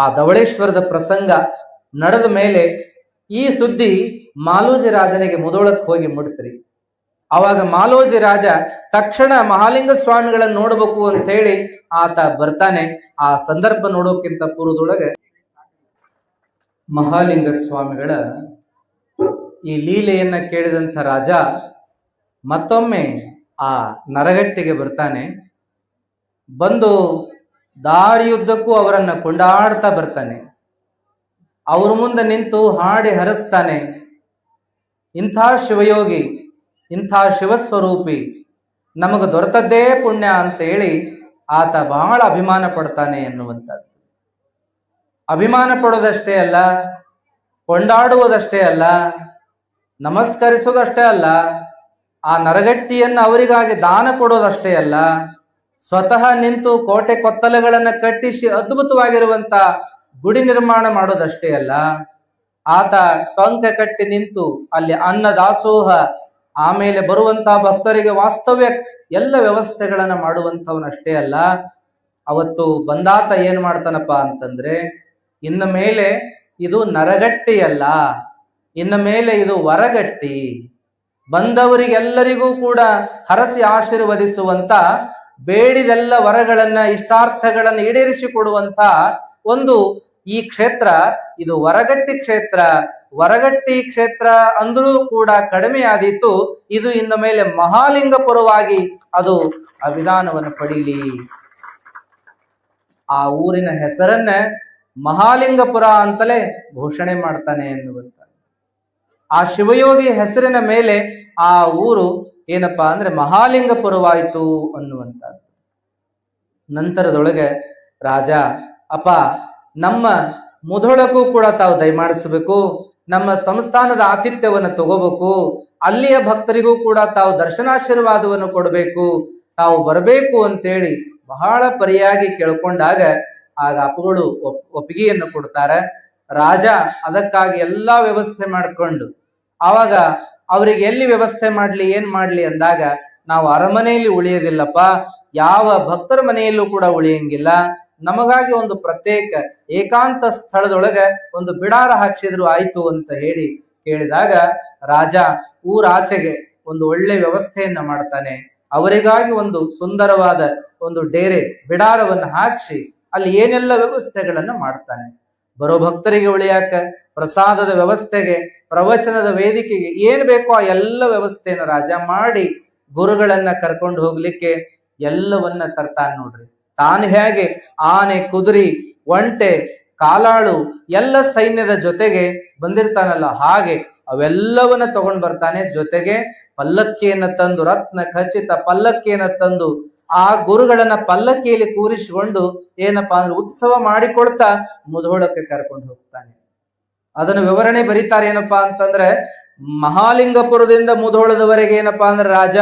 ಆ ಧವಳೇಶ್ವರದ ಪ್ರಸಂಗ ನಡೆದ ಮೇಲೆ ಈ ಸುದ್ದಿ ಮಾಲೋಜಿ ರಾಜನಿಗೆ ಮುದೋಳಕ್ಕೆ ಹೋಗಿ ಮುಟ್ತ್ರಿ. ಅವಾಗ ಮಾಲೋಜಿ ರಾಜ ತಕ್ಷಣ ಮಹಾಲಿಂಗ ಸ್ವಾಮಿಗಳನ್ನ ನೋಡಬೇಕು ಅಂತ ಹೇಳಿ ಆತ ಬರ್ತಾನೆ. ಆ ಸಂದರ್ಭ ನೋಡೋಕ್ಕಿಂತ ಪೂರ್ವದೊಳಗೆ ಮಹಾಲಿಂಗ ಸ್ವಾಮಿಗಳ ಈ ಲೀಲೆಯನ್ನ ಕೇಳಿದಂಥ ರಾಜ ಮತ್ತೊಮ್ಮೆ ಆ ನರಗಟ್ಟಿಗೆ ಬರ್ತಾನೆ. ಬಂದು ದಾರಿಯುದ್ದಕ್ಕೂ ಅವರನ್ನು ಕೊಂಡಾಡ್ತಾ ಬರ್ತಾನೆ. ಅವ್ರ ಮುಂದೆ ನಿಂತು ಹಾಡಿ ಹರಸ್ತಾನೆ. ಇಂಥ ಶಿವಯೋಗಿ, ಇಂಥ ಶಿವಸ್ವರೂಪಿ ನಮಗೆ ದೊರೆತದ್ದೇ ಪುಣ್ಯ ಅಂತ ಹೇಳಿ ಆತ ಬಹಳ ಅಭಿಮಾನ ಪಡ್ತಾನೆ ಎನ್ನುವಂಥದ್ದು. ಅಭಿಮಾನ ಪಡೋದಷ್ಟೇ ಅಲ್ಲ, ಕೊಂಡಾಡುವುದಷ್ಟೇ ಅಲ್ಲ, ನಮಸ್ಕರಿಸೋದಷ್ಟೇ ಅಲ್ಲ, ಆ ನರಗಟ್ಟಿಯನ್ನು ಅವರಿಗಾಗಿ ದಾನ ಕೊಡೋದಷ್ಟೇ ಅಲ್ಲ ಸ್ವತಃ ನಿಂತು ಕೋಟೆ ಕೊತ್ತಲುಗಳನ್ನು ಕಟ್ಟಿಸಿ ಅದ್ಭುತವಾಗಿರುವಂತ ಗುಡಿ ನಿರ್ಮಾಣ ಮಾಡೋದಷ್ಟೇ ಅಲ್ಲ. ಆತ ಟೊಂಕ ಕಟ್ಟಿ ನಿಂತು ಅಲ್ಲಿ ಅನ್ನ ದಾಸೋಹ ಆಮೇಲೆ ಬರುವಂತ ಭಕ್ತರಿಗೆ ವಾಸ್ತವ್ಯ, ಎಲ್ಲ ವ್ಯವಸ್ಥೆಗಳನ್ನ ಮಾಡುವಂತವನಷ್ಟೇ ಅಲ್ಲ. ಅವತ್ತು ಬಂದಾತ ಏನ್ ಮಾಡ್ತಾನಪ್ಪ ಅಂತಂದ್ರೆ, ಇನ್ನ ಮೇಲೆ ಇದು ನರಗಟ್ಟಿ ಅಲ್ಲ, ಇನ್ನ ಮೇಲೆ ಇದು ವರಗಟ್ಟಿ. ಬಂದವರಿಗೆಲ್ಲರಿಗೂ ಕೂಡ ಹರಸಿ ಆಶೀರ್ವದಿಸುವಂತ ಬೇಡಿದೆಲ್ಲ ವರಗಳನ್ನ, ಇಷ್ಟಾರ್ಥಗಳನ್ನ ಈಡೇರಿಸಿಕೊಡುವಂತ ಒಂದು ಈ ಕ್ಷೇತ್ರ, ಇದು ವರಗಟ್ಟಿ ಕ್ಷೇತ್ರ. ವರಗಟ್ಟಿ ಕ್ಷೇತ್ರ ಅಂದರೂ ಕೂಡ ಕಡಿಮೆ ಆದೀತು. ಇದು ಇನ್ನು ಮೇಲೆ ಮಹಾಲಿಂಗಪುರವಾಗಿ ಅದು ಅಭಿದಾನವನ್ನು ಪಡೀಲಿ. ಆ ಊರಿನ ಹೆಸರನ್ನ ಮಹಾಲಿಂಗಪುರ ಅಂತಲೇ ಘೋಷಣೆ ಮಾಡ್ತಾನೆ ಎನ್ನುವಂತ ಆ ಶಿವಯೋಗಿ ಹೆಸರಿನ ಮೇಲೆ ಆ ಊರು ಏನಪ್ಪಾ ಅಂದ್ರೆ ಮಹಾಲಿಂಗಪುರವಾಯಿತು ಅನ್ನುವಂಥದ್ದು. ನಂತರದೊಳಗೆ ರಾಜ, ಅಪ್ಪ, ನಮ್ಮ ಮುಧೋಳಕ್ಕೂ ಕೂಡ ತಾವು ದಯಮಾಡಿಸಬೇಕು ನಮ್ಮ ಸಂಸ್ಥಾನದ ಆತಿಥ್ಯವನ್ನು ತಗೋಬೇಕು, ಅಲ್ಲಿಯ ಭಕ್ತರಿಗೂ ಕೂಡ ತಾವು ದರ್ಶನಾಶೀರ್ವಾದವನ್ನು ಕೊಡಬೇಕು, ತಾವು ಬರಬೇಕು ಅಂತೇಳಿ ಬಹಳ ಪರಿಯಾಗಿ ಕೇಳ್ಕೊಂಡಾಗ ಆಗ ಅಪ್ಪಗಳು ಒಪ್, ಒಪ್ಪಿಗೆಯನ್ನು ಕೊಡ್ತಾರೆ. ರಾಜ ಅದಕ್ಕಾಗಿ ಎಲ್ಲಾ ವ್ಯವಸ್ಥೆ ಮಾಡಿಕೊಂಡು ಆವಾಗ ಅವರಿಗೆ ಎಲ್ಲಿ ವ್ಯವಸ್ಥೆ ಮಾಡ್ಲಿ, ಏನ್ ಮಾಡ್ಲಿ ಅಂದಾಗ ನಾವು ಅರಮನೆಯಲ್ಲಿ ಉಳಿಯೋದಿಲ್ಲಪ್ಪ, ಯಾವ ಭಕ್ತರ ಮನೆಯಲ್ಲೂ ಕೂಡ ಉಳಿಯಂಗಿಲ್ಲ. ನಮಗಾಗಿ ಒಂದು ಪ್ರತ್ಯೇಕ ಏಕಾಂತ ಸ್ಥಳದೊಳಗೆ ಒಂದು ಬಿಡಾರ ಹಾಕ್ಸಿದ್ರು ಆಯ್ತು ಅಂತ ಹೇಳಿ ಕೇಳಿದಾಗ ರಾಜ ಊರಾಚೆಗೆ ಒಂದು ಒಳ್ಳೆ ವ್ಯವಸ್ಥೆಯನ್ನ ಮಾಡ್ತಾನೆ. ಅವರಿಗಾಗಿ ಒಂದು ಸುಂದರವಾದ ಒಂದು ಡೇರೆ ಬಿಡಾರವನ್ನು ಹಾಕಿಸಿ ಅಲ್ಲಿ ಏನೆಲ್ಲ ವ್ಯವಸ್ಥೆಗಳನ್ನು ಮಾಡ್ತಾನೆ. ಬರೋ ಭಕ್ತರಿಗೆ ಉಳಿಯಾಕ, ಪ್ರಸಾದದ ವ್ಯವಸ್ಥೆಗೆ, ಪ್ರವಚನದ ವೇದಿಕೆಗೆ ಏನ್ ಬೇಕೋ ಆ ಎಲ್ಲ ವ್ಯವಸ್ಥೆಯನ್ನು ರಾಜ ಮಾಡಿ ಗುರುಗಳನ್ನ ಕರ್ಕೊಂಡು ಹೋಗ್ಲಿಕ್ಕೆ ಎಲ್ಲವನ್ನ ತರ್ತಾನೆ ನೋಡ್ರಿ. ತಾನು ಹೇಗೆ ಆನೆ, ಕುದುರಿ, ಒಂಟೆ, ಕಾಲಾಳು ಎಲ್ಲ ಸೈನ್ಯದ ಜೊತೆಗೆ ಬಂದಿರ್ತಾನಲ್ಲ, ಹಾಗೆ ಅವೆಲ್ಲವನ್ನ ತಗೊಂಡ್ ಬರ್ತಾನೆ ಜೊತೆಗೆ ಪಲ್ಲಕ್ಕಿಯನ್ನ ತಂದು, ರತ್ನ ಖಚಿತ ಪಲ್ಲಕ್ಕಿಯನ್ನ ತಂದು ಆ ಗುರುಗಳನ್ನ ಪಲ್ಲಕ್ಕಿಯಲ್ಲಿ ಕೂರಿಸಿಕೊಂಡು ಏನಪ್ಪಾ ಅಂದ್ರೆ ಉತ್ಸವ ಮಾಡಿಕೊಡ್ತಾ ಮುಧೋಳಕ್ಕೆ ಕರ್ಕೊಂಡು ಹೋಗ್ತಾನೆ. ಅದನ್ನು ವಿವರಣೆ ಬರೀತಾರೆ ಏನಪ್ಪಾ ಅಂತಂದ್ರೆ ಮಹಾಲಿಂಗಪುರದಿಂದ ಮುಧೋಳದವರೆಗೆ ಏನಪ್ಪಾ ಅಂದ್ರೆ ರಾಜ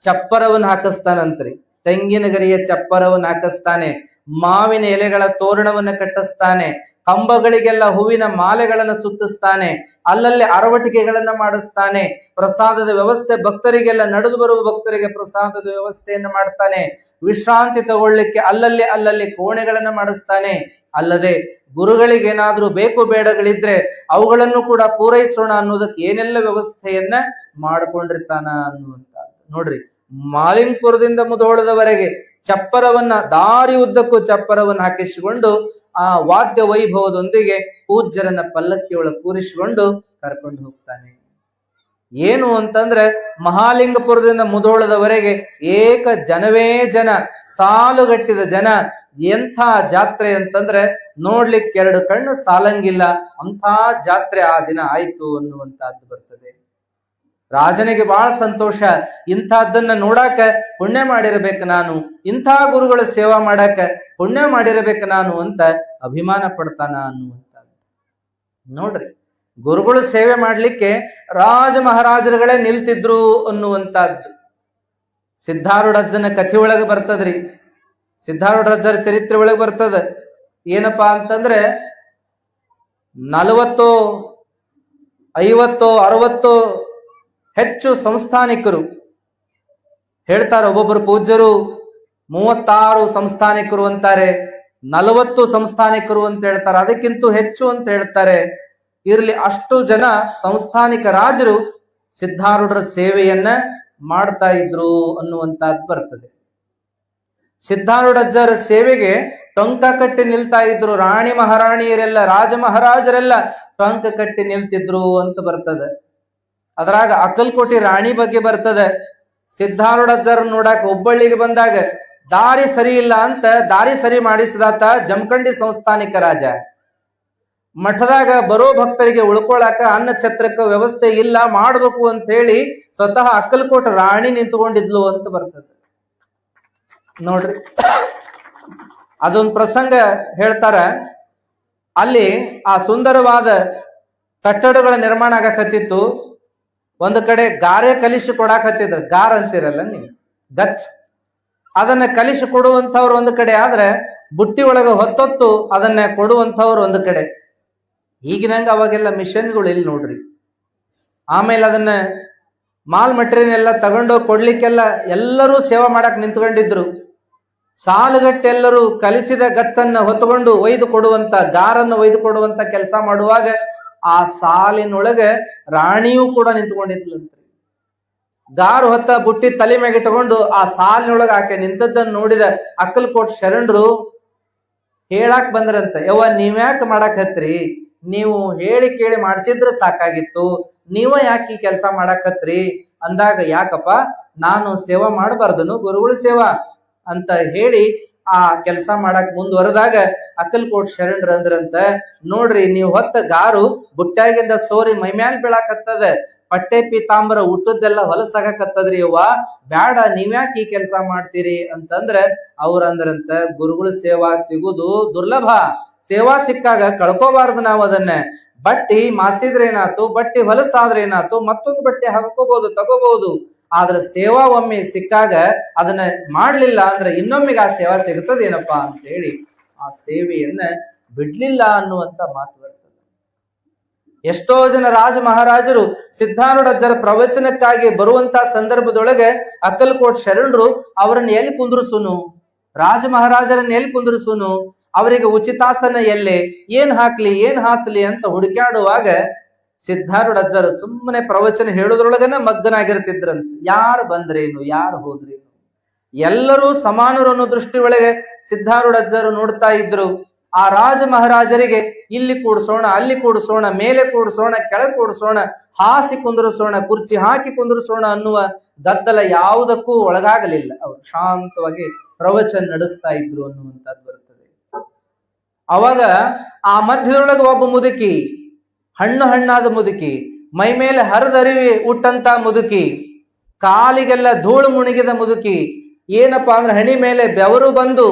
ಚಪ್ಪರವನ್ನು ಹಾಕಿಸ್ತಾನಂತ್ರಿ. ತೆಂಗಿನ ಗರಿಯ ಚಪ್ಪರವನ್ನು ಹಾಕಿಸ್ತಾನೆ, ಮಾವಿನ ಎಲೆಗಳ ತೋರಣವನ್ನು ಕಟ್ಟಿಸ್ತಾನೆ, ಕಂಬಗಳಿಗೆಲ್ಲ ಹೂವಿನ ಮಾಲೆಗಳನ್ನ ಸುತ್ತಿಸ್ತಾನೆ, ಅಲ್ಲಲ್ಲಿ ಅರವಟಿಕೆಗಳನ್ನ ಮಾಡಿಸ್ತಾನೆ, ಪ್ರಸಾದದ ವ್ಯವಸ್ಥೆ ಭಕ್ತರಿಗೆಲ್ಲ ನಡೆದು ಬರುವ ಭಕ್ತರಿಗೆ ಪ್ರಸಾದದ ವ್ಯವಸ್ಥೆಯನ್ನು ಮಾಡ್ತಾನೆ, ವಿಶ್ರಾಂತಿ ತಗೊಳ್ಳಿಕ್ಕೆ ಅಲ್ಲಲ್ಲಿ ಅಲ್ಲಲ್ಲಿ ಕೋಣೆಗಳನ್ನ ಮಾಡಿಸ್ತಾನೆ. ಅಲ್ಲದೆ ಗುರುಗಳಿಗೆ ಏನಾದ್ರೂ ಬೇಕು ಬೇಡಗಳಿದ್ರೆ ಅವುಗಳನ್ನು ಕೂಡ ಪೂರೈಸೋಣ ಅನ್ನೋದಕ್ಕೆ ಏನೆಲ್ಲ ವ್ಯವಸ್ಥೆಯನ್ನ ಮಾಡಿಕೊಂಡಿರ್ತಾನ ಅನ್ನುವಂತ ನೋಡ್ರಿ ಮಾಲಿಂಗ್ಪುರದಿಂದ ಮುಧೋಳದವರೆಗೆ ಚಪ್ಪರವನ್ನ, ದಾರಿ ಉದ್ದಕ್ಕೂ ಚಪ್ಪರವನ್ನು ಹಾಕಿಸಿಕೊಂಡು ಆ ವಾದ್ಯ ವೈಭವದೊಂದಿಗೆ ಪೂಜ್ಯರನ್ನ ಪಲ್ಲಕ್ಕಿಯೊಳಗೆ ಕೂರಿಸಿಕೊಂಡು ಕರ್ಕೊಂಡು ಹೋಗ್ತಾನೆ. ಏನು ಅಂತಂದ್ರೆ ಮಹಾಲಿಂಗಪುರದಿಂದ ಮುಧೋಳದವರೆಗೆ ಏಕ ಜನವೇ ಜನ ಸಾಲುಗಟ್ಟಿದ ಜನ, ಎಂಥ ಜಾತ್ರೆ ಅಂತಂದ್ರೆ ನೋಡ್ಲಿಕ್ಕೆ ಎರಡು ಕಣ್ಣು ಸಾಲಂಗಿಲ್ಲ, ಅಂಥ ಜಾತ್ರೆ ಆ ದಿನ ಆಯ್ತು ಅನ್ನುವಂತಹದ್ದು ಬರ್ತದೆ. ರಾಜನಿಗೆ ಬಹಳ ಸಂತೋಷ. ಇಂಥದ್ದನ್ನ ನೋಡಾಕ ಪುಣ್ಯ ಮಾಡಿರಬೇಕು ನಾನು. ಇಂಥ ಗುರುಗಳ ಸೇವಾ ಮಾಡಾಕ ಪುಣ್ಯ ಮಾಡಿರಬೇಕು ನಾನು ಅಂತ ಅಭಿಮಾನ ಪಡ್ತಾನ ಅನ್ನುವಂಥದ್ದು. ನೋಡ್ರಿ, ಗುರುಗಳು ಸೇವೆ ಮಾಡ್ಲಿಕ್ಕೆ ರಾಜ ಮಹಾರಾಜರುಗಳೇ ನಿಲ್ತಿದ್ರು ಅನ್ನುವಂಥದ್ದು. ಸಿದ್ಧಾರೂಢಜ್ಜನ ಕಥೆ ಒಳಗೆ ಬರ್ತದ್ರಿ. ಸಿದ್ಧಾರೂಢಜ್ಜರ ಚರಿತ್ರೆ ಒಳಗೆ ಬರ್ತದ. ಏನಪ್ಪಾ ಅಂತಂದ್ರೆ, ನಲವತ್ತೋ, ಐವತ್ತೋ, ಅರವತ್ತೋ ಹೆಚ್ಚು ಸಂಸ್ಥಾನಿಕರು ಹೇಳ್ತಾರೆ ಒಬ್ಬೊಬ್ಬರು ಪೂಜ್ಯರು, ಮೂವತ್ತಾರು ಸಂಸ್ಥಾನಿಕರು ಅಂತಾರೆ, ನಲವತ್ತು ಸಂಸ್ಥಾನಿಕರು ಅಂತ ಹೇಳ್ತಾರೆ, ಅದಕ್ಕಿಂತ ಹೆಚ್ಚು ಅಂತ ಹೇಳ್ತಾರೆ. ಇರಲಿ, ಅಷ್ಟು ಜನ ಸಂಸ್ಥಾನಿಕ ರಾಜರು ಸಿದ್ಧಾರೂಢರ ಸೇವೆಯನ್ನ ಮಾಡ್ತಾ ಇದ್ರು ಅನ್ನುವಂತಹದ್ದು ಬರ್ತದೆ. ಸಿದ್ಧಾರೂಢಜ್ಜರ ಸೇವೆಗೆ ಟೊಂಕ ಕಟ್ಟಿ ನಿಲ್ತಾ ಇದ್ರು, ರಾಣಿ ಮಹಾರಾಣಿಯರೆಲ್ಲ, ರಾಜ ಮಹಾರಾಜರೆಲ್ಲ ಟೊಂಕ ಕಟ್ಟಿ ನಿಲ್ತಿದ್ರು ಅಂತ ಬರ್ತದೆ. ಅದ್ರಾಗ ಅಕ್ಕಲ್ಕೋಟಿ ರಾಣಿ ಬಗ್ಗೆ ಬರ್ತದೆ. ಸಿದ್ಧಾರೂಢರ್ ನೋಡಾಕ ಹುಬ್ಬಳ್ಳಿಗೆ ಬಂದಾಗ, ದಾರಿ ಸರಿ ಇಲ್ಲ ಅಂತ ದಾರಿ ಸರಿ ಮಾಡಿಸಿದಾತ ಜಮಖಂಡಿ ಸಂಸ್ಥಾನಿಕ ರಾಜ. ಮಠದಾಗ ಬರೋ ಭಕ್ತರಿಗೆ ಉಳ್ಕೊಳಕ ಅನ್ನ ಛತ್ರಕ್ಕ ವ್ಯವಸ್ಥೆ ಇಲ್ಲ, ಮಾಡ್ಬೇಕು ಅಂತ ಹೇಳಿ ಸ್ವತಃ ಅಕ್ಕಲ್ಕೋಟ ರಾಣಿ ನಿಂತುಕೊಂಡಿದ್ಲು ಅಂತ ಬರ್ತದೆ. ನೋಡ್ರಿ. ಅದೊಂದು ಪ್ರಸಂಗ ಹೇಳ್ತಾರ. ಅಲ್ಲಿ ಆ ಸುಂದರವಾದ ಕಟ್ಟಡಗಳ ನಿರ್ಮಾಣ ಆಗಕತ್ತಿತ್ತು. ಒಂದು ಕಡೆ ಗಾರೆ ಕಲಿಸಿ ಕೊಡಾಕತ್ತಿದ್ರು. ಗಾರ್ ಅಂತಿರಲ್ಲ ನೀವು? ಗಚ್. ಅದನ್ನ ಕಲಿಸಿ ಕೊಡುವಂಥವ್ರು ಒಂದು ಕಡೆ ಆದ್ರೆ ಬುಟ್ಟಿ ಒಳಗೆ ಹೊತ್ತೊತ್ತು ಅದನ್ನ ಕೊಡುವಂಥವ್ರು ಒಂದು ಕಡೆ. ಈಗಿನಂಗ ಅವಾಗೆಲ್ಲ ಮಿಷನ್ಗಳು ಇಲ್ಲಿ ನೋಡ್ರಿ. ಆಮೇಲೆ ಅದನ್ನ ಮಾಲ್ ಮಟೀರಿಯಲ್ ಎಲ್ಲ ತಗೊಂಡೋಗಿ ಕೊಡ್ಲಿಕ್ಕೆಲ್ಲ ಎಲ್ಲರೂ ಸೇವಾ ಮಾಡಕ್ ನಿಂತ್ಕೊಂಡಿದ್ರು. ಸಾಲುಗಟ್ಟೆಲ್ಲರೂ ಕಲಿಸಿದ ಗಚ್ಚನ್ನ ಹೊತ್ತುಕೊಂಡು ಒಯ್ದು ಕೊಡುವಂತ, ಗಾರನ್ನು ಒಯ್ದು ಕೊಡುವಂತ ಕೆಲಸ ಮಾಡುವಾಗ ಆ ಸಾಲಿನೊಳಗೆ ರಾಣಿಯೂ ಕೂಡ ನಿಂತ್ಕೊಂಡಿದ್ಲಂತ್ರಿ. ಗಾರು ಹೊತ್ತ ಬುಟ್ಟಿ ತಲೆ ಮ್ಯಾಗೆ ತಗೊಂಡು ಆ ಸಾಲಿನೊಳಗೆ ಆಕೆ ನಿಂತದ್ದನ್ನು ನೋಡಿದ ಅಕ್ಕಲ್ಕೋಟ್ ಶರಣರು, ಹೇಳಾಕ್ ಬಂದ್ರಂತ, ಯವ್ವ ನೀವ್ಯಾಕೆ ಮಾಡಕ್ ಹತ್ರಿ? ನೀವು ಹೇಳಿ ಕೇಳಿ ಮಾಡಿಸಿದ್ರೆ ಸಾಕಾಗಿತ್ತು, ನೀವ ಯಾಕೆ ಈ ಕೆಲಸ ಮಾಡಾಕತ್ರಿ ಅಂದಾಗ ಯಾಕಪ್ಪ, ನಾನು ಸೇವಾ ಮಾಡಬಾರ್ದನು, ಗುರುಗಳ ಸೇವಾ ಅಂತ ಹೇಳಿ ಆ ಕೆಲಸ ಮಾಡಕ್ ಮುಂದುವರೆದಾಗ ಅಕ್ಕಲ್ಕೋಟ್ ಶರಣರ ಅಂದ್ರಂತ ನೋಡ್ರಿ ನೀವು ಹೊತ್ತ ಗಾರು ಬುಟ್ಟಾಗಿಂದ ಸೋರಿ ಮೈಮ್ಯಾಲ್ ಬೀಳಾಕತ್ತದ, ಪಟ್ಟೆ ಪೀತಾಂಬರ ಊಟದ್ದೆಲ್ಲ ಹೊಲಸಾಗಕತ್ತದ್ರಿ ಅವ್ವ ಬ್ಯಾಡ, ನೀವ್ಯಾಕೆ ಈ ಕೆಲಸ ಮಾಡ್ತೀರಿ ಅಂತಂದ್ರ ಅವ್ರ ಅಂದ್ರಂತ, ಗುರುಗಳ ಸೇವಾ ಸಿಗುದು ದುರ್ಲಭ. ಸೇವಾ ಸಿಕ್ಕಾಗ ಕಳ್ಕೋಬಾರ್ದು ನಾವು ಅದನ್ನ. ಬಟ್ಟಿ ಮಾಸಿದ್ರೆ ಮಾಸಿದ್ರೇನಾತು, ಬಟ್ಟಿ ಹೊಲಸಾದ್ರೇನಾತು, ಮತ್ತೊಂದು ಬಟ್ಟೆ ಹಾಕೋಬಹುದು ತಗೋಬಹುದು ಆದ್ರೆ ಸೇವಾ ಒಮ್ಮೆ ಸಿಕ್ಕಾಗ ಅದನ್ನ ಮಾಡಲಿಲ್ಲ ಅಂದ್ರೆ ಇನ್ನೊಮ್ಮೆಗೆ ಆ ಸೇವಾ ಸಿಗುತ್ತದೇನಪ್ಪಾ ಅಂತ ಹೇಳಿ ಆ ಸೇವೆಯನ್ನ ಬಿಡ್ಲಿಲ್ಲ ಅನ್ನುವಂತ ಮಾತು ಬರ್ತದೆ. ಎಷ್ಟೋ ಜನ ರಾಜ ಮಹಾರಾಜರು ಸಿದ್ಧಾರೂಢಜ್ಜರ ಪ್ರವಚನಕ್ಕಾಗಿ ಬರುವಂತ ಸಂದರ್ಭದೊಳಗೆ ಅಕ್ಕಲ್ಕೋಟ್ ಶರಣರು ಅವರನ್ನ ಎಲ್ಲಿ ಕುಂದ್ರಸುನು? ರಾಜ ಮಹಾರಾಜರನ್ನ ಎಲ್ಲಿ ಕುಂದ್ರಸುನು? ಅವರಿಗೆ ಉಚಿತಾಸನ ಎಲ್ಲೆ? ಏನ್ ಹಾಕ್ಲಿ, ಏನ್ ಹಾಸಲಿ ಅಂತ ಹುಡುಕ್ಯಾಡುವಾಗ ಸಿದ್ಧಾರೂಢಜ್ಜರು ಸುಮ್ಮನೆ ಪ್ರವಚನ ಹೇಳೋದ್ರೊಳಗನೆ ಮಗ್ಗನಾಗಿರ್ತಿದ್ರಂತ ಯಾರು ಬಂದ್ರೇನು, ಯಾರು ಹೋದ್ರೇನು? ಎಲ್ಲರೂ ಸಮಾನರು ಅನ್ನೋ ದೃಷ್ಟಿ ಒಳಗೆ ಸಿದ್ಧಾರೂಢಜ್ಜರು ನೋಡ್ತಾ ಇದ್ರು. ಆ ರಾಜ ಮಹಾರಾಜರಿಗೆ ಇಲ್ಲಿ ಕೂಡಿಸೋಣ, ಅಲ್ಲಿ ಕೂಡಿಸೋಣ, ಮೇಲೆ ಕೂಡಿಸೋಣ, ಕೆಳಗೆ ಕೂಡಿಸೋಣ, ಹಾಸಿ ಕುಂದಿರಿಸೋಣ, ಕುರ್ಚಿ ಹಾಕಿ ಕುಂದಿರಿಸೋಣ ಅನ್ನುವ ಗದ್ದಲ ಯಾವುದಕ್ಕೂ ಒಳಗಾಗಲಿಲ್ಲ. ಅವರು ಶಾಂತವಾಗಿ ಪ್ರವಚನ ನಡೆಸ್ತಾ ಇದ್ರು ಅನ್ನುವಂಥದ್ದು ಬರ್ತದೆ. ಅವಾಗ ಆ ಮಧ್ಯದೊಳಗೆ ಒಬ್ಬ ಮುದುಕಿ ಹಣ್ಣು ಹಣ್ಣಾದ ಮುದುಕಿ, ಮೈ ಮೇಲೆ ಹರಿದರಿವಿ ಉಟ್ಟಂತ ಮುದುಕಿ, ಕಾಲಿಗೆಲ್ಲ ಧೂಳು ಮುಣಗಿದ ಮುದುಕಿ, ಏನಪ್ಪಾ ಅಂದ್ರೆ ಹಣಿ ಮೇಲೆ ಬೆವರು ಬಂದು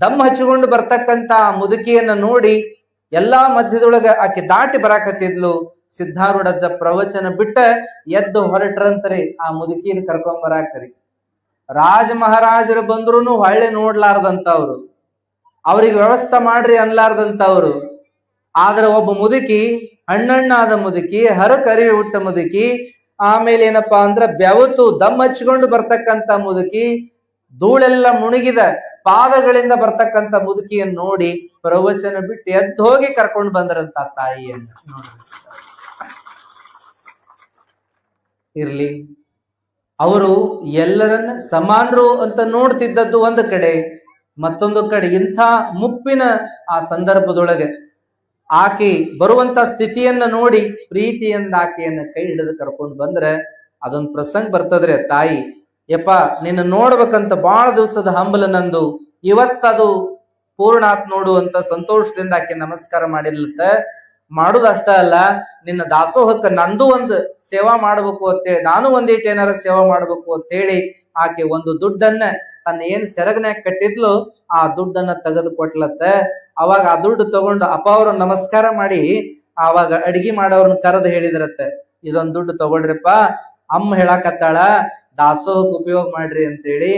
ದಮ್ ಹಚ್ಚಿಕೊಂಡು ಬರ್ತಕ್ಕಂತ ಮುದುಕಿಯನ್ನ ನೋಡಿ ಎಲ್ಲಾ ಮಧ್ಯದೊಳಗ ಆಕೆ ದಾಟಿ ಬರಾಕತ್ತಿದ್ಲು. ಸಿದ್ಧಾರೂಢಜ್ಜ ಪ್ರವಚನ ಬಿಟ್ಟ ಎದ್ದು ಹೊರಟ್ರಂತರಿ ಆ ಮುದುಕಿಯನ್ನು ಕರ್ಕೊಂಡ್ ಬರಾಕರಿ. ರಾಜ ಮಹಾರಾಜರು ಬಂದ್ರು ಹೊಳ್ಳೆ ನೋಡ್ಲಾರ್ದಂತವ್ರು. ಅವ್ರಿಗೆ ವ್ಯವಸ್ಥೆ ಮಾಡ್ರಿ ಅನ್ಲಾರ್ದಂತವ್ರು. ಆದ್ರೆ ಒಬ್ಬ ಮುದುಕಿ, ಹಣ್ಣಣ್ಣಾದ ಮುದುಕಿ, ಹರಕರಿ ಹುಟ್ಟ ಮುದುಕಿ, ಆಮೇಲೆ ಏನಪ್ಪಾ ಅಂದ್ರ ಬೆವತು ದಮ್ ಹಚ್ಕೊಂಡು ಬರ್ತಕ್ಕಂತ ಮುದುಕಿ, ಧೂಳೆಲ್ಲ ಮುಣುಗಿದ ಪಾದಗಳಿಂದ ಬರ್ತಕ್ಕಂತ ಮುದುಕಿಯನ್ನು ನೋಡಿ ಪ್ರವಚನ ಬಿಟ್ಟು ಎದ್ದು ಹೋಗಿ ಕರ್ಕೊಂಡು ಬಂದ್ರಂತ ತಾಯಿಯನ್ನ ನೋಡ್ರಿ. ಇರ್ಲಿ ಅವರು ಎಲ್ಲರನ್ನ ಸಮಾನರು ಅಂತ ನೋಡ್ತಿದ್ದದ್ದು ಒಂದು ಕಡೆ, ಮತ್ತೊಂದು ಕಡೆ ಇಂಥ ಮುಪ್ಪಿನ ಆ ಸಂದರ್ಭದೊಳಗೆ ಆಕೆ ಬರುವಂತ ಸ್ಥಿತಿಯನ್ನ ನೋಡಿ ಪ್ರೀತಿಯಿಂದ ಆಕೆಯನ್ನ ಕೈ ಹಿಡಿದು ಕರ್ಕೊಂಡು ಬಂದ್ರೆ ಅದೊಂದು ಪ್ರಸಂಗ ಬರ್ತದ್ರೆ ತಾಯಿ. ಯಪ್ಪ, ನಿನ್ನ ನೋಡ್ಬೇಕಂತ ಬಹಳ ದಿವಸದ ಹಂಬಲ ನಂದು. ಇವತ್ತದು ಪೂರ್ಣಾತ್ ನೋಡುವಂತ ನೋಡು ಸಂತೋಷದಿಂದ ಆಕೆ ನಮಸ್ಕಾರ ಮಾಡಿರ್ಲತ್ತ ಮಾಡುದಷ್ಟ ಅಲ್ಲ, ನಿನ್ನ ದಾಸೋಹಕ್ಕ ನಂದು ಒಂದು ಸೇವಾ ಮಾಡಬೇಕು ಅಂತೇಳಿ, ನಾನು ಒಂದಿಟ್ಟು ಏನಾರ ಸೇವಾ ಮಾಡ್ಬೇಕು ಅಂತೇಳಿ ಆಕೆ ಒಂದು ದುಡ್ಡನ್ನ ತನ್ನ ಏನ್ ಸೆರಗನ್ಯಾಗ ಕಟ್ಟಿದ್ಲು, ಆ ದುಡ್ಡನ್ನ ತೆಗೆದು ಕೊಟ್ಲತ್ತ ಅವಾಗ ಆ ದುಡ್ಡು ತಗೊಂಡು ಅಪ್ಪ ಅವ್ರ ನಮಸ್ಕಾರ ಮಾಡಿ ಅವಾಗ ಅಡಿಗೆ ಮಾಡೋರ್ನ ಕರೆದು ಹೇಳಿದ್ರತ್ತೆ, ಇದೊಂದ್ ದುಡ್ಡು ತಗೊಳ್ರಿಪ್ಪ, ಅಮ್ಮ ಹೇಳಾಕತ್ತಾಳ ದಾಸೋಹಕ್ಕೆ ಉಪಯೋಗ ಮಾಡ್ರಿ ಅಂತೇಳಿ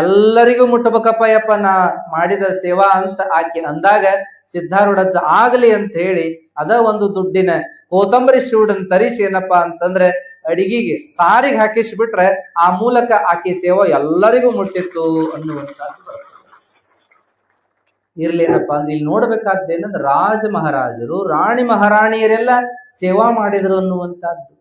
ಎಲ್ಲರಿಗೂ ಮುಟ್ಟಬೇಕಪ್ಪ ಯಪ್ಪ ನಾ ಮಾಡಿದ ಸೇವಾ ಅಂತ ಆಕೆ ಅಂದಾಗ ಸಿದ್ಧಾರೂಢಜ್ಜ ಆಗ್ಲಿ ಅಂತ ಹೇಳಿ ಅದ ಒಂದು ದುಡ್ಡಿನ ಕೋತಂಬರಿ ಶಿವುಡನ್ ತರಿಸಿ ಏನಪ್ಪಾ ಅಂತಂದ್ರೆ ಅಡಿಗೆಗೆ ಸಾರಿಗೆ ಹಾಕಿಸ್ಬಿಟ್ರೆ ಆ ಮೂಲಕ ಆಕೆ ಸೇವಾ ಎಲ್ಲರಿಗೂ ಮುಟ್ಟಿತ್ತು ಅನ್ನುವಂಥದ್ದು ಇರ್ಲಿ ಏನಪ್ಪಾ ಅಂದ್ರೆ ಇಲ್ಲಿ ನೋಡ್ಬೇಕಾದ್ದೇನಂದ್ರೆ ರಾಜ ಮಹಾರಾಜರು, ರಾಣಿ ಮಹಾರಾಣಿಯರೆಲ್ಲ ಸೇವಾ ಮಾಡಿದ್ರು ಅನ್ನುವಂತಹದ್ದು.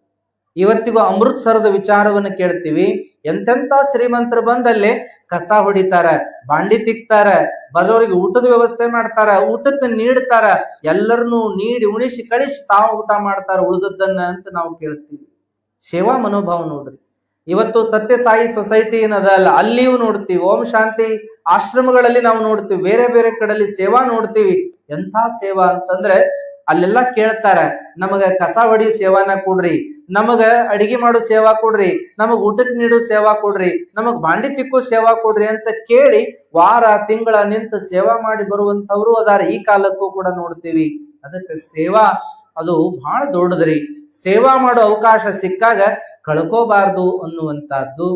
ಇವತ್ತಿಗೂ ಅಮೃತ್ಸರದ ವಿಚಾರವನ್ನು ಕೇಳ್ತೀವಿ. ಎಂತೆಂತ ಶ್ರೀಮಂತರು ಬಂದಲ್ಲಿ ಕಸ ಹೊಡಿತಾರ, ಬಾಂಡಿ ತಿಕ್ತಾರ ಬರೋರಿಗೆ ಊಟದ ವ್ಯವಸ್ಥೆ ಮಾಡ್ತಾರ, ಊಟಕ್ಕೆ ನೀಡ್ತಾರ, ಎಲ್ಲರನ್ನು ನೀಡಿ ಉಣಿಸಿ ಕಳಿಸಿ ತಾವು ಊಟ ಮಾಡ್ತಾರ ಉಳಿದದ್ದನ್ನ ಅಂತ ನಾವು ಕೇಳ್ತೀವಿ. ಸೇವಾ ಮನೋಭಾವ ನೋಡ್ರಿ. ಇವತ್ತು ಸತ್ಯಸಾಯಿ ಸೊಸೈಟಿ ಏನದಲ್ಲ ಅಲ್ಲಿಯೂ ನೋಡ್ತೀವಿ. ಓಂ ಶಾಂತಿ ಆಶ್ರಮಗಳಲ್ಲಿ ನಾವು ನೋಡ್ತೀವಿ. ಬೇರೆ ಬೇರೆ ಕಡೆಯಲ್ಲಿ ಸೇವಾ ನೋಡ್ತೀವಿ. ಎಂಥ ಸೇವಾ ಅಂತಂದ್ರೆ ಅಲ್ಲೆಲ್ಲ ಕೇಳ್ತಾರ, ನಮಗ ಕಸ ಹೊಡಿ ಸೇವಾನ ಕೊಡ್ರಿ, ನಮಗ ಅಡಿಗೆ ಮಾಡೋ ಸೇವಾ ಕೊಡ್ರಿ, ನಮಗ ಊಟಕ್ ನೀಡೋ ಸೇವಾ ಕೊಡ್ರಿ, ನಮಗ್ ಬಾಂಡಿ ತಿಕ್ಕೋ ಸೇವಾ ಕೊಡ್ರಿ ಅಂತ ಕೇಳಿ ವಾರ, ತಿಂಗಳ ನಿಂತ ಸೇವಾ ಮಾಡಿ ಬರುವಂತವ್ರು ಅದಾರ. ಈ ಕಾಲಕ್ಕೂ ಕೂಡ ನೋಡ್ತೀವಿ. ಅದಕ್ಕೆ ಸೇವಾ, ಅದು ಬಹಳ ದೊಡ್ಡದ್ರಿ. ಸೇವಾ ಮಾಡೋ ಅವಕಾಶ ಸಿಕ್ಕಾಗ ಕಳ್ಕೋಬಾರ್ದು ಅನ್ನುವಂತಹದ್ದು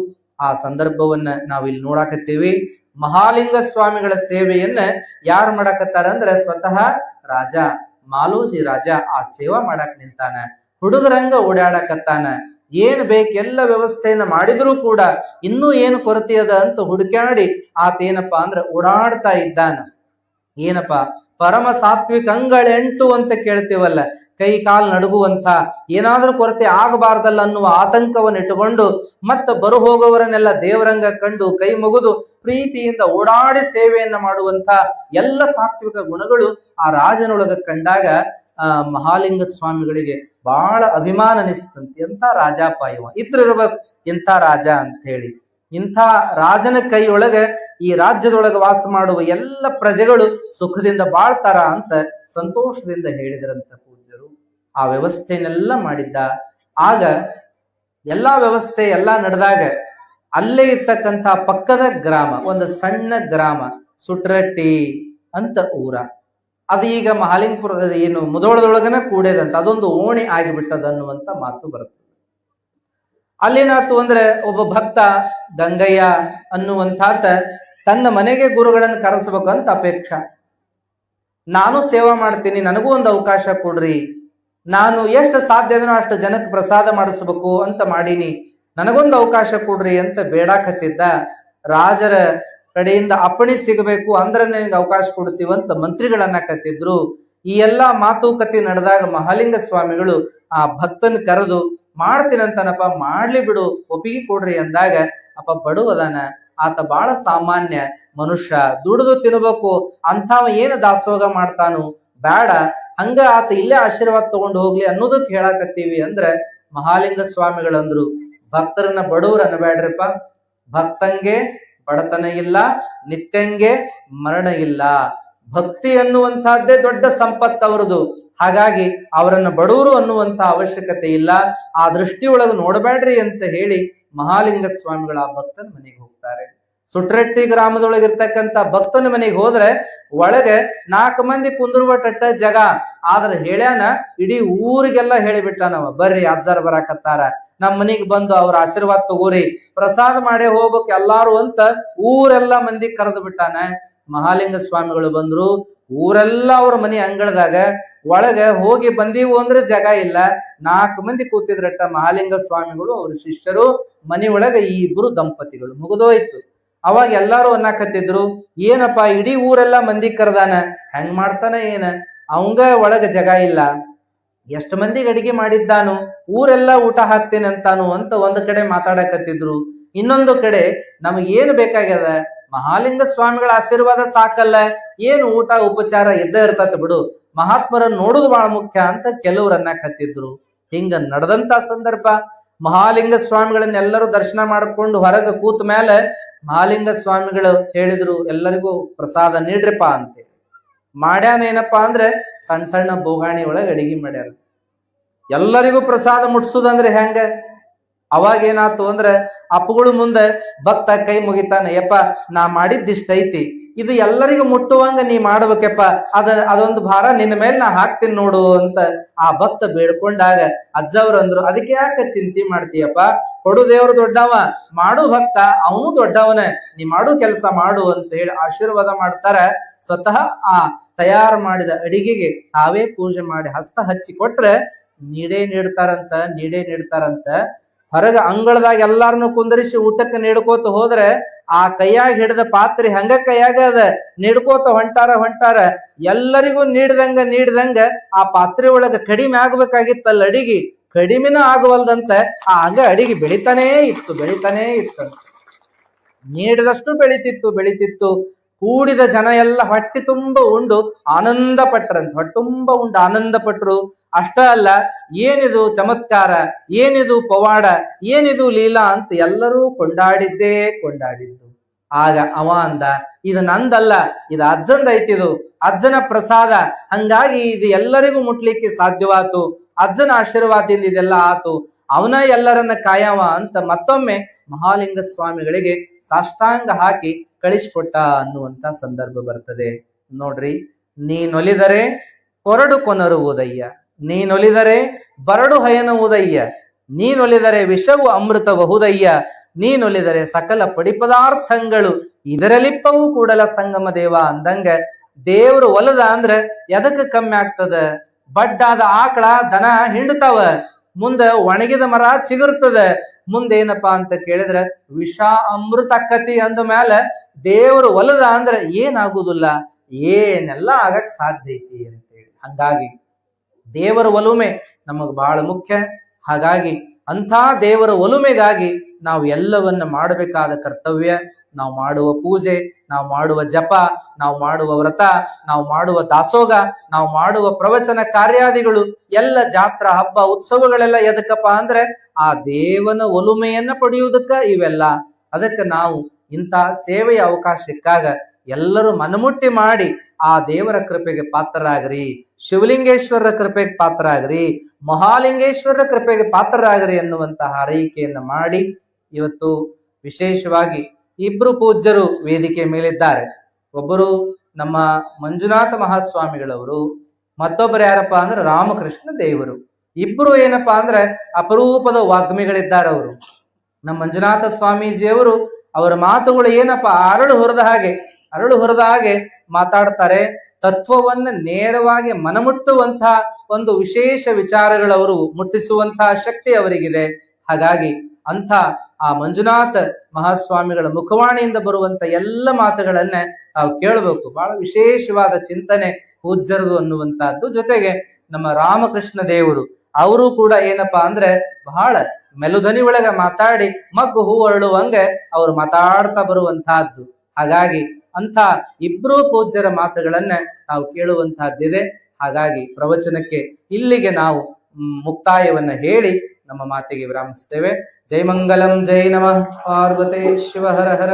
ಆ ಸಂದರ್ಭವನ್ನ ನಾವಿಲ್ಲಿ ನೋಡಾಕತ್ತೀವಿ. ಮಹಾಲಿಂಗ ಸ್ವಾಮಿಗಳ ಸೇವೆಯನ್ನ ಯಾರು ಮಾಡಾಕತ್ತಾರ ಅಂದ್ರೆ ಸ್ವತಃ ರಾಜ. ಮಾಲೋಜಿ ರಾಜ ಆ ಸೇವಾ ಮಾಡಕ್ ನಿಂತಾನ, ಹುಡುಗರಂಗ ಓಡಾಡಕತ್ತಾನ, ಏನ್ ಬೇಕೆಲ್ಲ ವ್ಯವಸ್ಥೆಯನ್ನ ಮಾಡಿದ್ರು ಕೂಡ ಇನ್ನೂ ಏನು ಕೊರತೆ ಅದ ಅಂತ ಹುಡುಕಾಡಿ ಆತೇನಪ್ಪಾ ಅಂದ್ರೆ ಓಡಾಡ್ತಾ ಇದ್ದಾನ. ಏನಪ್ಪಾ, ಪರಮ ಸಾತ್ವಿಕ ಅಂಗಳೆಂಟು ಅಂತ ಕೇಳ್ತೀವಲ್ಲ ಕೈ ಕಾಲು ನಡುಗುವಂತ ಏನಾದರೂ ಕೊರತೆ ಆಗಬಾರ್ದಲ್ಲ ಅನ್ನುವ ಆತಂಕವನ್ನು ಇಟ್ಟುಕೊಂಡು ಮತ್ತ ಬರು ಹೋಗುವವರನ್ನೆಲ್ಲ ದೇವರಂಗ ಕಂಡು ಕೈ ಮುಗಿದು ಪ್ರೀತಿಯಿಂದ ಓಡಾಡಿ ಸೇವೆಯನ್ನ ಮಾಡುವಂತ ಎಲ್ಲ ಸಾತ್ವಿಕ ಗುಣಗಳು ಆ ರಾಜನೊಳಗ ಕಂಡಾಗ ಮಹಾಲಿಂಗ ಸ್ವಾಮಿಗಳಿಗೆ ಬಹಳ ಅಭಿಮಾನ ಅನಿಸ್ತಂತೆ. ಎಂಥ ರಾಜಾಪಾಯವ ಇದ್ರಿರ್ಬೇಕು ಇಂಥ ರಾಜ ಅಂತ ಹೇಳಿ ಇಂಥ ರಾಜನ ಕೈಯೊಳಗ ಈ ರಾಜ್ಯದೊಳಗ ವಾಸ ಮಾಡುವ ಎಲ್ಲ ಪ್ರಜೆಗಳು ಸುಖದಿಂದ ಬಾಳ್ತಾರ ಅಂತ ಸಂತೋಷದಿಂದ ಹೇಳಿದ್ರಂತ ಆ ವ್ಯವಸ್ಥೆನೆಲ್ಲ ಮಾಡಿದ್ದ. ಆಗ ಎಲ್ಲಾ ವ್ಯವಸ್ಥೆ ಎಲ್ಲಾ ನಡೆದಾಗ ಅಲ್ಲೇ ಇರ್ತಕ್ಕಂಥ ಪಕ್ಕದ ಗ್ರಾಮ, ಒಂದು ಸಣ್ಣ ಗ್ರಾಮ, ಸುಟ್ರಟ್ಟಿ ಅಂತ ಊರ. ಅದು ಈಗ ಮಹಾಲಿಂಗಪುರ ಏನು ಮುದೋಳದೊಳಗನ ಕೂಡೇದಂತ, ಅದೊಂದು ಓಣಿ ಆಗಿಬಿಟ್ಟದ ಅನ್ನುವಂತ ಮಾತು ಬರುತ್ತೆ. ಅಲ್ಲೇನಾಯ್ತು ಅಂದ್ರೆ ಒಬ್ಬ ಭಕ್ತ, ಗಂಗಯ್ಯ ಅನ್ನುವಂತಾತ ತನ್ನ ಮನೆಗೆ ಗುರುಗಳನ್ನು ಅಂತ ಅಪೇಕ್ಷ. ನಾನು ಸೇವಾ ಮಾಡ್ತೀನಿ, ನನಗೂ ಒಂದು ಅವಕಾಶ ಕೊಡ್ರಿ. ನಾನು ಎಷ್ಟು ಸಾಧ್ಯ ಅದನೋ ಅಷ್ಟು ಜನಕ್ಕೆ ಪ್ರಸಾದ ಮಾಡಿಸ್ಬೇಕು ಅಂತ ಮಾಡೀನಿ. ನನಗೊಂದು ಅವಕಾಶ ಕೊಡ್ರಿ ಅಂತ ಬೇಡಾಕತ್ತಿದ್ದ ರಾಜರ ಕಡೆಯಿಂದ ಅಪ್ಪಣೆ ಸಿಗಬೇಕು ಅಂದ್ರೆ ನಿನಗೆ ಅವಕಾಶ ಕೊಡ್ತೀವಂತ ಮಂತ್ರಿಗಳನ್ನ ಕತ್ತಿದ್ರು. ಈ ಎಲ್ಲಾ ಮಾತುಕತೆ ನಡೆದಾಗ ಮಹಾಲಿಂಗ ಸ್ವಾಮಿಗಳು ಆ ಭಕ್ತನ ಕರೆದು ಮಾಡ್ತೀನಂತನಪ್ಪ ಮಾಡ್ಲಿ ಬಿಡು, ಒಪ್ಪಿಗೆ ಕೊಡ್ರಿ ಅಂದಾಗ, ಅಪ್ಪ ಬಡವದಾನ ಆತ ಬಹಳ ಸಾಮಾನ್ಯ ಮನುಷ್ಯ. ದುಡಿದು ತಿನ್ಬೇಕು. ಅಂಥವ ಏನು ದಾಸೋಗ ಮಾಡ್ತಾನು ಬೇಡ, ಹಂಗ ಆತ ಇಲ್ಲೇ ಆಶೀರ್ವಾದ ತಗೊಂಡು ಹೋಗ್ಲಿ ಅನ್ನೋದಕ್ಕೆ ಹೇಳಾಕತ್ತೀವಿ ಅಂದ್ರೆ ಮಹಾಲಿಂಗ ಸ್ವಾಮಿಗಳಂದ್ರು ಭಕ್ತರನ್ನ ಬಡವ್ರು ಅನ್ಬೇಡ್ರಿಪ್ಪ ಭಕ್ತಂಗೆ ಬಡತನ ಇಲ್ಲ, ನಿತ್ಯಂಗೆ ಮರಣ ಇಲ್ಲ. ಭಕ್ತಿ ಅನ್ನುವಂತಹದ್ದೇ ದೊಡ್ಡ ಸಂಪತ್ತು ಅವರದು ಹಾಗಾಗಿ ಅವರನ್ನ ಬಡವರು ಅನ್ನುವಂತ ಅವಶ್ಯಕತೆ ಇಲ್ಲ. ಆ ದೃಷ್ಟಿಯೊಳಗೆ ನೋಡಬೇಡ್ರಿ ಅಂತ ಹೇಳಿ ಮಹಾಲಿಂಗ ಸ್ವಾಮಿಗಳ ಆ ಭಕ್ತನ ಮನೆಗೆ ಹೋಗ್ತಾರೆ. ಸುಟ್ರಟ್ಟಿ ಗ್ರಾಮದೊಳಗಿರ್ತಕ್ಕಂಥ ಭಕ್ತನ ಮನೆಗೆ ಹೋದ್ರೆ ಒಳಗೆ ನಾಲ್ಕು ಮಂದಿ ಕುಂದಿರುವ ಟಟ್ಟ ಜಗ. ಆದ್ರೆ ಹೇಳ್ಯಾನ, ಇಡೀ ಊರಿಗೆಲ್ಲ ಹೇಳಿಬಿಟ್ಟಾನವ ಬರ್ರಿ, ಅಜ್ಜಾರ್ ಬರಾಕತ್ತಾರ. ನಮ್ಮ ಮನಿಗ್ ಬಂದು ಅವ್ರ ಆಶೀರ್ವಾದ ತಗೋರಿ. ಪ್ರಸಾದ ಮಾಡಿ ಹೋಗ್ಬೇಕು ಎಲ್ಲಾರು ಅಂತ ಊರೆಲ್ಲ ಮಂದಿ ಕರೆದು ಬಿಟ್ಟಾನ. ಮಹಾಲಿಂಗ ಸ್ವಾಮಿಗಳು ಬಂದ್ರು. ಊರೆಲ್ಲ ಅವ್ರ ಮನೆ ಅಂಗಳದಾಗ ಒಳಗೆ ಹೋಗಿ ಬಂದೀವು ಅಂದ್ರೆ ಜಗ ಇಲ್ಲ. ನಾಲ್ಕು ಮಂದಿ ಕೂತಿದ್ರಟ್ಟ ಮಹಾಲಿಂಗ ಸ್ವಾಮಿಗಳು, ಅವ್ರ ಶಿಷ್ಯರು, ಮನಿ ಒಳಗೆ ಈ ಇಬ್ರು ದಂಪತಿಗಳು. ಮುಗಿದೋಯ್ತು. ಅವಾಗ ಎಲ್ಲಾರು ಅನ್ನಕತ್ತಿದ್ರು, ಏನಪ್ಪಾ ಇಡೀ ಊರೆಲ್ಲ ಮಂದಿ ಕರೆದಾನ? ಹೆಂಗ್ ಮಾಡ್ತಾನ ಏನ? ಅವಂಗ ಒಳಗ ಜಗ ಇಲ್ಲ. ಎಷ್ಟ್ ಮಂದಿಗೆ ಅಡಿಗೆ ಮಾಡಿದ್ದಾನು? ಊರೆಲ್ಲ ಊಟ ಹಾಕ್ತೇನೆ ಅಂತಾನು ಅಂತ ಒಂದ್ ಕಡೆ ಮಾತಾಡಕತ್ತಿದ್ರು. ಇನ್ನೊಂದು ಕಡೆ, ನಮಗ್ ಏನ್ ಬೇಕಾಗ್ಯದ? ಮಹಾಲಿಂಗ ಸ್ವಾಮಿಗಳ ಆಶೀರ್ವಾದ ಸಾಕಲ್ಲ. ಏನು ಊಟ ಉಪಚಾರ ಇದ್ದೇ ಇರ್ತತ್ ಬಿಡು. ಮಹಾತ್ಮರ ನೋಡುದು ಬಹಳ ಮುಖ್ಯ ಅಂತ ಕೆಲವ್ರು ಕತ್ತಿದ್ರು ಹಿಂಗ ನಡೆದಂತ ಸಂದರ್ಭ. ಮಹಾಲಿಂಗ ಸ್ವಾಮಿಗಳನ್ನೆಲ್ಲರೂ ದರ್ಶನ ಮಾಡ್ಕೊಂಡು ಹೊರಗೆ ಕೂತ ಮೇಲೆ ಮಹಾಲಿಂಗ ಸ್ವಾಮಿಗಳು ಹೇಳಿದ್ರು, ಎಲ್ಲರಿಗೂ ಪ್ರಸಾದ ನೀಡ್ರಿಪ್ಪ ಅಂತ ಮಾಡ್ಯಾನ ಏನಪ್ಪಾ ಅಂದ್ರೆ ಸಣ್ಣ ಸಣ್ಣ ಬೋಗಾಣಿ ಒಳಗೆ ಅಡಿಗೆ ಮಾಡ್ಯಾರ. ಎಲ್ಲರಿಗೂ ಪ್ರಸಾದ ಮುಟ್ಸುದಂದ್ರೆ ಹೆಂಗ? ಅವಾಗ ಏನಾತು ಅಂದ್ರೆ ಅಪ್ಪಗಳು ಮುಂದೆ ಭಕ್ತ ಕೈ ಮುಗಿತಾನೆ, ಯಪ್ಪ, ನಾ ಮಾಡಿದ್ದಿಷ್ಟ ಐತಿ ಇದು ಎಲ್ಲರಿಗೂ ಮುಟ್ಟುವಂಗ ನೀ ಮಾಡ್ಬೇಕಪ್ಪ. ಅದ, ಅದೊಂದು ಭಾರ ನಿನ್ನ ಮೇಲೆ ನಾ ಹಾಕ್ತೀನಿ ನೋಡು ಅಂತ ಆ ಭಕ್ತ ಬೇಡ್ಕೊಂಡಾಗ ಅಜ್ಜವ್ರು ಅಂದ್ರು, ಅದಕ್ಕೆ ಯಾಕೆ ಚಿಂತೆ ಮಾಡ್ತೀಯಪ್ಪ? ಕೊಡು ದೇವ್ರು ದೊಡ್ಡವ, ಮಾಡು ಭಕ್ತ, ಅವನು ದೊಡ್ಡವನ, ನೀ ಮಾಡು ಕೆಲಸ ಮಾಡು ಅಂತ ಹೇಳಿ ಆಶೀರ್ವಾದ ಮಾಡ್ತಾರ. ಸ್ವತಃ ಆ ತಯಾರು ಮಾಡಿದ ಅಡಿಗೆಗೆ ತಾವೇ ಪೂಜೆ ಮಾಡಿ ಹಸ್ತ ಹಚ್ಚಿ ಕೊಟ್ರೆ ನೀಡೇ ನೀಡ್ತಾರಂತ ನೀಡೇ ನೀಡ್ತಾರಂತ. ಹೊರಗ ಅಂಗಳದಾಗ ಎಲ್ಲಾರನ್ನು ಕುಂದರಿಸಿ ಊಟಕ್ಕೆ ನೀಡ್ಕೋತ ಹೋದ್ರೆ ಆ ಕೈಯಾಗ ಹಿಡಿದ ಪಾತ್ರೆ ಹಂಗ ಕೈಯಾಗ ಅದ? ನೀಡ್ಕೋತ ಹೊಂಟಾರ ಹೊಂಟಾರ. ಎಲ್ಲರಿಗೂ ನೀಡ್ದಂಗ ನೀಡ್ದಂಗ ಆ ಪಾತ್ರೆ ಒಳಗ ಕಡಿಮೆ ಆಗ್ಬೇಕಾಗಿತ್ತಲ್ಲ ಅಡಿಗೆ. ಕಡಿಮೆನೂ ಆಗವಲ್ದಂತ ಆ ಹಂಗ ಅಡಿಗೆ ಬೆಳಿತಾನೇ ಇತ್ತು ಬೆಳಿತಾನೇ ಇತ್ತು. ನೀಡಿದಷ್ಟು ಬೆಳಿತಿತ್ತು ಬೆಳಿತಿತ್ತು. ಕೂಡಿದ ಜನ ಎಲ್ಲ ಹೊಟ್ಟೆ ತುಂಬ ಉಂಡು ಆನಂದ ಪಟ್ರಂತ ಹೊಟ್ಟೆ ತುಂಬ ಉಂಡು ಆನಂದ ಪಟ್ರು ಅಷ್ಟ ಅಲ್ಲ, ಏನಿದು ಚಮತ್ಕಾರ, ಏನಿದು ಪವಾಡ, ಏನಿದು ಲೀಲಾ ಅಂತ ಎಲ್ಲರೂ ಕೊಂಡಾಡಿದ್ದೇ ಕೊಂಡಾಡಿದ್ದು. ಆಗ ಅವ ಅಂದ, ಇದು ನಂದಲ್ಲ, ಇದು ಅಜ್ಜಂದ ಐತಿದು, ಅಜ್ಜನ ಪ್ರಸಾದ. ಹಂಗಾಗಿ ಇದು ಎಲ್ಲರಿಗೂ ಮುಟ್ಲಿಕ್ಕೆ ಸಾಧ್ಯವಾತು. ಅಜ್ಜನ ಆಶೀರ್ವಾದದಿಂದ ಇದೆಲ್ಲ ಆತು. ಅವನ ಎಲ್ಲರನ್ನ ಕಾಯವ ಅಂತ ಮತ್ತೊಮ್ಮೆ ಮಹಾಲಿಂಗ ಸ್ವಾಮಿಗಳಿಗೆ ಸಾಷ್ಟಾಂಗ ಹಾಕಿ ಕಳಿಸ್ಕೊಟ್ಟ ಅನ್ನುವಂತ ಸಂದರ್ಭ ಬರ್ತದೆ. ನೋಡ್ರಿ, ನೀನೊಲಿದರೆ ಕೊರಡು ಕೊನರುವುದಯ್ಯ ನೀನೊಲಿದರೆ ಬರಡು ಹಯನುವುದಯ್ಯ ನೀನೊಲಿದರೆ ವಿಷವು ಅಮೃತ ಅಮೃತಬಹುದಯ್ಯ ನೀನೊಲಿದರೆ ಸಕಲ ಪಡಿಪದಾರ್ಥಗಳು ಇದರಲಿಪ್ಪವು ಕೂಡಲ ಸಂಗಮ ದೇವ ಅಂದಂಗ, ದೇವ್ರು ಒಲದ ಅಂದ್ರ ಎದಕ್ಕೆ ಕಮ್ಮಿ ಆಗ್ತದ? ಬಡ್ಡಾದ ಆಕಳ ದನ ಹಿಂಡ್ತಾವ, ಮುಂದ ಒಣಗಿದ ಮರ ಚಿಗುರ್ತದ ಮುಂದೇನಪ್ಪಾ ಅಂತ ಕೇಳಿದ್ರೆ, ವಿಷ ಅಮೃತ ಕತಿ ಅಂದ ಮೇಲೆ ದೇವರು ಒಲದ ಅಂದ್ರೆ ಏನಾಗುದಿಲ್ಲ, ಏನೆಲ್ಲ ಆಗಕ್ ಸಾಧ್ಯ ಐತಿ ಅಂತೇಳಿ ಹಂಗಾಗಿ ದೇವರ ಒಲುಮೆ ನಮಗ್ ಬಹಳ ಮುಖ್ಯ. ಹಾಗಾಗಿ ಅಂಥ ದೇವರ ಒಲುಮೆಗಾಗಿ ನಾವು ಎಲ್ಲವನ್ನ ಮಾಡಬೇಕಾದ ಕರ್ತವ್ಯ, ನಾವು ಮಾಡುವ ಪೂಜೆ, ನಾವು ಮಾಡುವ ಜಪ, ನಾವು ಮಾಡುವ ವ್ರತ, ನಾವು ಮಾಡುವ ದಾಸೋಗ, ನಾವು ಮಾಡುವ ಪ್ರವಚನ ಕಾರ್ಯಾದಿಗಳು, ಎಲ್ಲ ಜಾತ್ರಾ ಹಬ್ಬ ಉತ್ಸವಗಳೆಲ್ಲ ಎದಕ್ಕಪ್ಪ ಅಂದ್ರೆ ಆ ದೇವನ ಒಲುಮೆಯನ್ನ ಪಡೆಯುವುದಕ್ಕ ಇವೆಲ್ಲ. ಅದಕ್ಕೆ ನಾವು ಇಂಥ ಸೇವೆಯ ಅವಕಾಶ ಸಿಕ್ಕಾಗ ಎಲ್ಲರೂ ಮನಮುಟ್ಟಿ ಮಾಡಿ ಆ ದೇವರ ಕೃಪೆಗೆ ಪಾತ್ರರಾಗ್ರಿ, ಶಿವಲಿಂಗೇಶ್ವರರ ಕೃಪೆಗೆ ಪಾತ್ರರಾಗ್ರಿ, ಮಹಾಲಿಂಗೇಶ್ವರರ ಕೃಪೆಗೆ ಪಾತ್ರರಾಗ್ರಿ ಎನ್ನುವಂತಹ ಹಾರೈಕೆಯನ್ನು ಮಾಡಿ ಇವತ್ತು ವಿಶೇಷವಾಗಿ ಇಬ್ರು ಪೂಜ್ಯರು ವೇದಿಕೆ ಮೇಲಿದ್ದಾರೆ. ಒಬ್ಬರು ನಮ್ಮ ಮಂಜುನಾಥ ಮಹಾಸ್ವಾಮಿಗಳವರು, ಮತ್ತೊಬ್ಬರು ಯಾರಪ್ಪ ಅಂದ್ರೆ ರಾಮಕೃಷ್ಣ ದೇವರು. ಇಬ್ರು ಏನಪ್ಪಾ ಅಂದ್ರೆ ಅಪರೂಪದ ವಾಗ್ಮಿಗಳಿದ್ದಾರೆ ಅವರು. ನಮ್ಮ ಮಂಜುನಾಥ ಸ್ವಾಮೀಜಿಯವರು ಅವರ ಮಾತುಗಳು ಏನಪ್ಪಾ ಅರಳು ಹೊರದ ಹಾಗೆ, ಅರಳು ಹೊರದ ಹಾಗೆ ಮಾತಾಡ್ತಾರೆ. ತತ್ವವನ್ನ ನೇರವಾಗಿ ಮನಮುಟ್ಟುವಂತಹ ಒಂದು ವಿಶೇಷ ವಿಚಾರಗಳವರು ಮುಟ್ಟಿಸುವಂತಹ ಶಕ್ತಿ ಅವರಿಗಿದೆ. ಹಾಗಾಗಿ ಅಂಥ ಆ ಮಂಜುನಾಥ ಮಹಾಸ್ವಾಮಿಗಳ ಮುಖವಾಣಿಯಿಂದ ಬರುವಂತ ಎಲ್ಲ ಮಾತುಗಳನ್ನ ನಾವು ಕೇಳಬೇಕು. ಬಹಳ ವಿಶೇಷವಾದ ಚಿಂತನೆ ಪೂಜ್ಯರದು ಅನ್ನುವಂತಹದ್ದು ಜೊತೆಗೆ ನಮ್ಮ ರಾಮಕೃಷ್ಣ ದೇವರು ಅವರು ಕೂಡ ಏನಪ್ಪಾ ಅಂದ್ರೆ ಬಹಳ ಮೆಲುದನಿ ಒಳಗ ಮಾತಾಡಿ ಮಗ್ಗು ಹೂ ಅರಳುವಂಗೆ ಅವ್ರು ಮಾತಾಡ್ತಾ ಬರುವಂತಹದ್ದು. ಹಾಗಾಗಿ ಅಂತ ಇಬ್ರು ಪೂಜ್ಯರ ಮಾತುಗಳನ್ನ ನಾವು ಕೇಳುವಂತಹದ್ದಿದೆ. ಹಾಗಾಗಿ ಪ್ರವಚನಕ್ಕೆ ಇಲ್ಲಿಗೆ ನಾವು ಮುಕ್ತಾಯವನ್ನ ಹೇಳಿ ನಮ್ಮ ಮಾತಿಗೆ ವಿರಾಮಿಸ್ತೇವೆ. ಜೈ ಮಂಗಲಂ, ಜೈ ನಮಃ. ಪಾರ್ವತೇ ಶಿವ, ಹರ ಹರ.